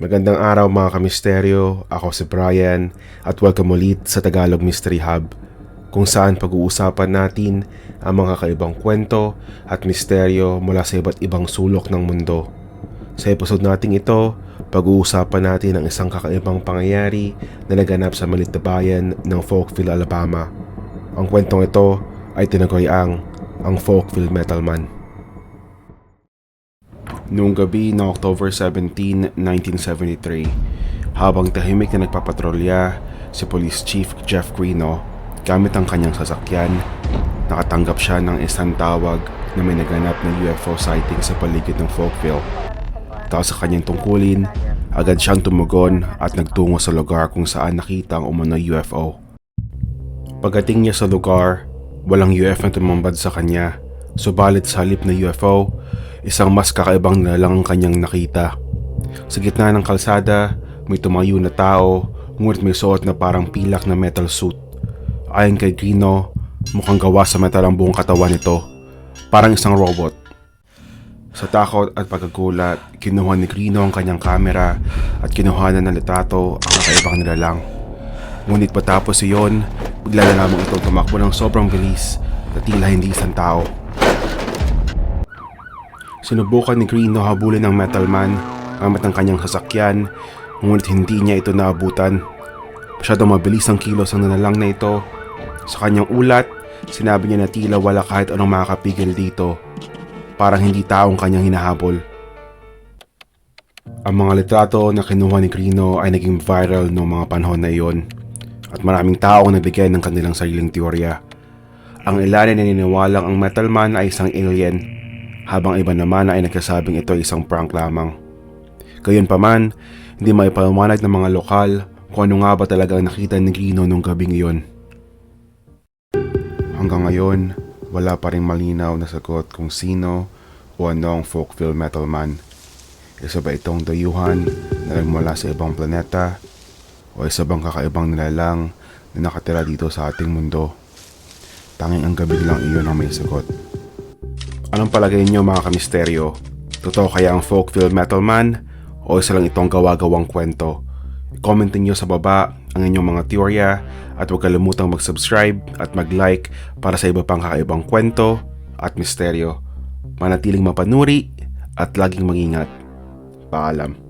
Magandang araw mga kamisteryo, ako si Brian at welcome ulit sa Tagalog Mystery Hub kung saan pag-uusapan natin ang mga kakaibang kwento at misteryo mula sa iba't ibang sulok ng mundo. Sa episode nating ito, pag-uusapan natin ang isang kakaibang pangyayari na naganap sa malit na bayan ng Folkville, Alabama. Ang kwentong ito ay tinagoy ang ang Folkville Metal Man. Noong gabi ng October 17, 1973, habang tahimik na nagpapatrolya si Police Chief Jeff Greeno gamit ang kanyang sasakyan, nakatanggap siya ng isang tawag na may naganap na UFO sighting sa paligid ng Folkville. Tapos sa kanyang tungkulin, agad siyang tumugon at nagtungo sa lugar kung saan nakita ang umano UFO. Pagdating niya sa lugar, walang UFO na tumambad sa kanya. Subalit sa halip na UFO, isang mas kakaibang na lang ang kanyang nakita. Sa gitna ng kalsada, may tumayo na tao, ngunit may suot na parang pilak na metal suit. Ayon kay Grino, mukhang gawa sa metal ang buong katawan nito. Parang isang robot. Sa takot at pagkagulat, kinuha ni Grino ang kanyang kamera at kinuha na ng litrato ang kakaibang nilalang. Ngunit patapos iyon, bigla na lamang ito tumakbo ng sobrang bilis na tila hindi isang tao. Sinubukan ni Green na habulin ng Metal Man gamit ang kanyang sasakyan ngunit hindi niya ito naabutan. Masyadong mabilis ang kilos ang nanalang na ito. Sa kanyang ulat, sinabi niya na tila wala kahit anong makakapigil dito. Parang hindi taong kanyang hinahabol. Ang mga litrato na kinuha ni Grino ay naging viral noong mga panahon na iyon at maraming tao ang nagbigay ng kanilang sariling teorya. Ang ilan ay naniniwalang ang Metal Man ay isang alien habang iba naman ay nagsasabing ito ay isang prank lamang. Gayunpaman, hindi may paliwanag ng mga lokal kung ano nga ba talaga ang nakita ni Grino nung gabing iyon. Hanggang ngayon, wala pa rin malinaw na sagot kung sino o ano ang Folkville Metal Man. Isa ba itong dayuhan na nagmula sa ibang planeta o isa bang kakaibang nilalang na nakatira dito sa ating mundo? Tanging ang gabi lang iyon ang may sagot. Anong palagay niyo mga kamisteryo? Totoo kaya ang Folkville Metal Man o isa lang itong gawa-gawang kwento? Comment niyo sa baba ang inyong mga teorya at huwag kalimutang mag-subscribe at mag-like para sa iba pang kakaibang kwento at misteryo. Manatiling mapanuri at laging mangingat. Paalam.